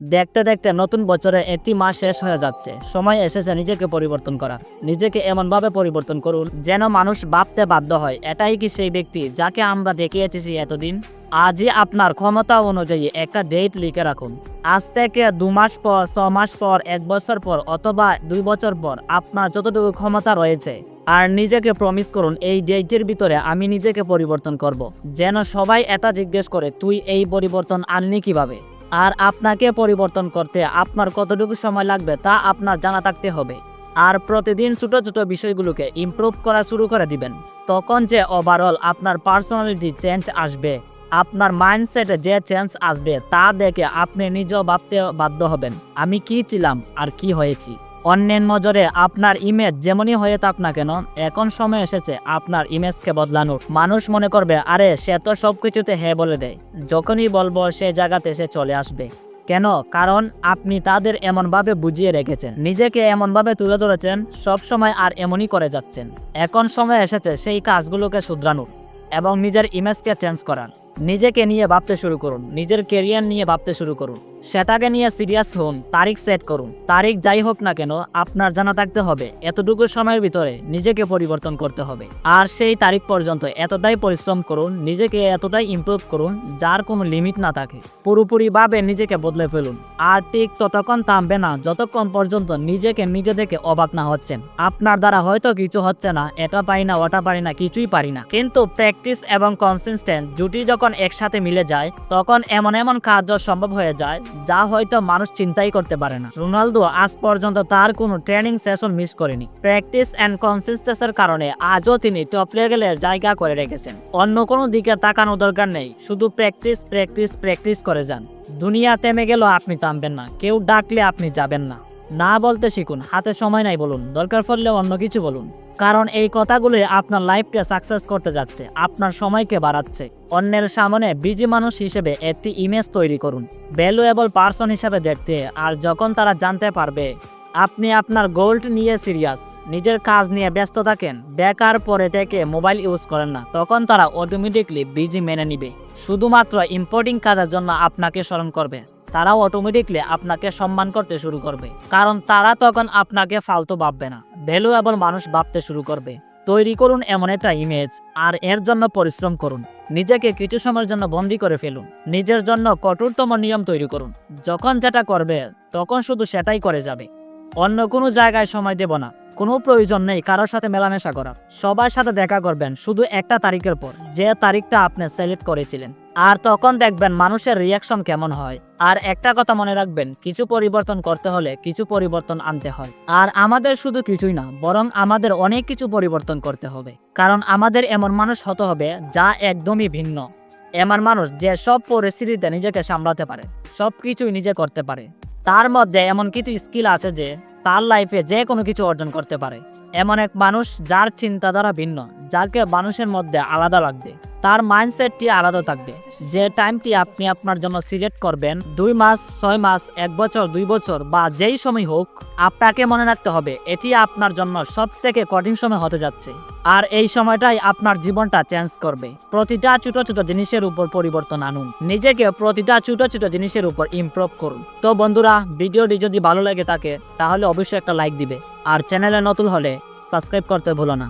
দেখতে দেখতে নতুন বছরের একটি মাস শেষ হয়ে যাচ্ছে। সময় এসেছে নিজেকে পরিবর্তন করার নিজেকে এমনভাবে পরিবর্তন করুন যেন মানুষ ভাবতে বাধ্য হয়। এটাই কি সেই ব্যক্তি যাকে আমরা দেখিয়েছি এতদিন? আজই আপনার ক্ষমতা অনুযায়ী একটা ডেট লিখে রাখুন। আজ থেকে দু মাস পর, ছ মাস পর, এক বছর পর অথবা দুই বছর পর আপনার যতটুকু ক্ষমতা রয়েছে। আর নিজেকে প্রমিস করুন, এই ডেটের ভিতরে আমি নিজেকে পরিবর্তন করব। যেন সবাই এটা জিজ্ঞেস করে, তুই এই পরিবর্তন আনলি কীভাবে? আর আপনাকে পরিবর্তন করতে আপনার কতটুকু সময় লাগবে তা আপনার জানা থাকতে হবে। আর প্রতিদিন ছোট ছোট বিষয়গুলোকে ইম্প্রুভ করা শুরু করে দিবেন। তখন যে ওভারঅল আপনার পার্সোনালিটি চেঞ্জ আসবে, আপনার মাইন্ডসেটে যে চেঞ্জ আসবে তা দেখে আপনি নিজেও ভাবতে বাধ্য হবেন, আমি কি ছিলাম আর কি হয়েছি। অন্যের নজরে আপনার ইমেজ যেমনই হয়ে থাক না কেন, এখন সময় এসেছে আপনার ইমেজকে বদলানোর। মানুষ মনে করবে, আরে সে তো সব কিছুতে হ্যাঁ বলে দেয়। যখনই বলব সে জায়গাতে সে চলে আসবে। কেন? কারণ আপনি তাদের এমনভাবে বুঝিয়ে রেখেছেন। নিজেকে এমনভাবে তুলে ধরেছেন সব সময় আর এমনই করে যাচ্ছেন। এখন সময় এসেছে সেই কাজগুলোকে শুধরানোর এবং নিজের ইমেজকে চেঞ্জ করার। নিজেকে নিয়ে ভাবতে শুরু করুন। নিজের কেরিয়ার নিয়ে ভাবতে শুরু করুন। সেটাকে নিয়ে সিরিয়াস হন, তারিখ সেট করুন। তারিখ যাই হোক না কেন, আপনার জানা থাকতে হবে। এতটুকু সময়ের ভিতরে নিজেকে পরিবর্তন করতে হবে। আর সেই তারিখ পর্যন্ত এতটাই পরিশ্রম করুন, নিজেকে এতটাই ইমপ্রুভ করুন, যার কোনো লিমিট না থাকে। পুরোপুরিভাবে নিজেকে বদলে ফেলুন। আর ঠিক ততক্ষণ থামবে না, যতক্ষণ পর্যন্ত নিজেকে নিজে থেকে অবাক না হচ্ছেন। আপনার দ্বারা হয়তো কিছু হচ্ছে না, এটা পারি না, ওটা পারি না, কিছুই পারি না। কিন্তু প্র্যাকটিস এবং কনসিস্টেন্ট জুটি যখন একসাথে মিলে যায়, তখন এমন এমন কার্য সম্ভব হয়ে যায় যা হয়তো মানুষ চিন্তাই করতে পারে না। রোনালদো আজ পর্যন্ত তার কোনো ট্রেনিং সেশন মিস করেনি। প্র্যাকটিস অ্যান্ড কনসিস্টেন্সের কারণে আজও তিনি টপ লেভেলের জায়গা করে রেখেছেন। অন্য কোনো দিকে তাকানো দরকার নেই। শুধু প্র্যাকটিস প্র্যাকটিস প্র্যাকটিস করে যান। দুনিয়া থেমে গেল আপনি থামবেন না। কেউ ডাকলে আপনি যাবেন না। না বলতে শিখুন, হাতে সময় নাই বলুন, দরকার পড়লে অন্য কিছু বলুন। কারণ এই কথাগুলো আপনার লাইফকে সাকসেস করতে যাচ্ছে, আপনার সময়কে বাড়াচ্ছে। অন্যের সামনে বিজি মানুষ হিসেবে একটি ইমেজ তৈরি করুন ভ্যালুয়েবল পার্সন হিসেবে দেখতে, আর যখন তারা জানতে পারবে, আপনি আপনার গোল্ড নিয়ে সিরিয়াস নিজের কাজ নিয়ে ব্যস্ত থাকেন, বেকার পরে থেকে মোবাইল ইউজ করেন না, তখন তারা অটোমেটিকলি বিজি মেনে নিবে। শুধুমাত্র ইম্পোর্টিং কাজের জন্য আপনাকে স্মরণ করবে। তারাও অটোমেটিকলি আপনাকে সম্মান করতে শুরু করবে। কারণ তারা তখন আপনাকে ফালতু ভাববে না। ভ্যালুয়েবল মানুষ ভাবতে শুরু করবে। তৈরি করুন এমন একটা ইমেজ আর এর জন্য পরিশ্রম করুন। নিজেকে কিছু সময়ের জন্য বন্দি করে ফেলুন। নিজের জন্য কঠোরতম নিয়ম তৈরি করুন। যখন যেটা করবে, তখন শুধু সেটাই করে যাবে। অন্য কোনো জায়গায় সময় দেব না। কোনো প্রয়োজন নেই কারোর সাথে মেলামেশা করার। সবার সাথে দেখা করবেন শুধু একটা তারিখের পর। যে তারিখটা আপনি সিলেক্ট করেছিলেন। আর তখন দেখবেন মানুষের রিয়াকশন কেমন হয়। আর একটা কথা মনে রাখবেন, কিছু পরিবর্তন করতে হলে কিছু পরিবর্তন আনতে হয়। আর আমাদের শুধু কিছুই না, বরং আমাদের অনেক কিছু পরিবর্তন করতে হবে। কারণ আমাদের এমন মানুষ হতে হবে যা একদমই ভিন্ন। এমন মানুষ যে সব পরিস্থিতিতে নিজেকে সামলাতে পারে, সব কিছুই নিজে করতে পারে। তার মধ্যে এমন কিছু স্কিল আছে যে তার লাইফে যে কোনো কিছু অর্জন করতে পারে। এমন এক মানুষ যার চিন্তাধারা ভিন্ন, যাকে মানুষের মধ্যে আলাদা লাগবে। তার মাইন্ডসেটটি আলাদা থাকবে। যে টাইমটি আপনি আপনার জন্য সিলেক্ট করবেন, দুই মাস, ছয় মাস, এক বছর, দুই বছর বা যেই সময় হোক, আপনাকে মনে রাখতে হবে, এটি আপনার জন্য সব থেকে কঠিন সময় হতে যাচ্ছে। আর এই সময়টাই আপনার জীবনটা চেঞ্জ করবে। প্রতিটা ছোট ছোট জিনিসের উপর পরিবর্তন আনুন। নিজেকে প্রতিটা ছোট ছোট জিনিসের উপর ইমপ্রুভ করুন। তো বন্ধুরা, ভিডিওটি যদি ভালো লেগে থাকে, তাহলে অবশ্যই একটা লাইক দিবে। আর চ্যানেলে নতুন হলে সাবস্ক্রাইব করতে ভুলো না।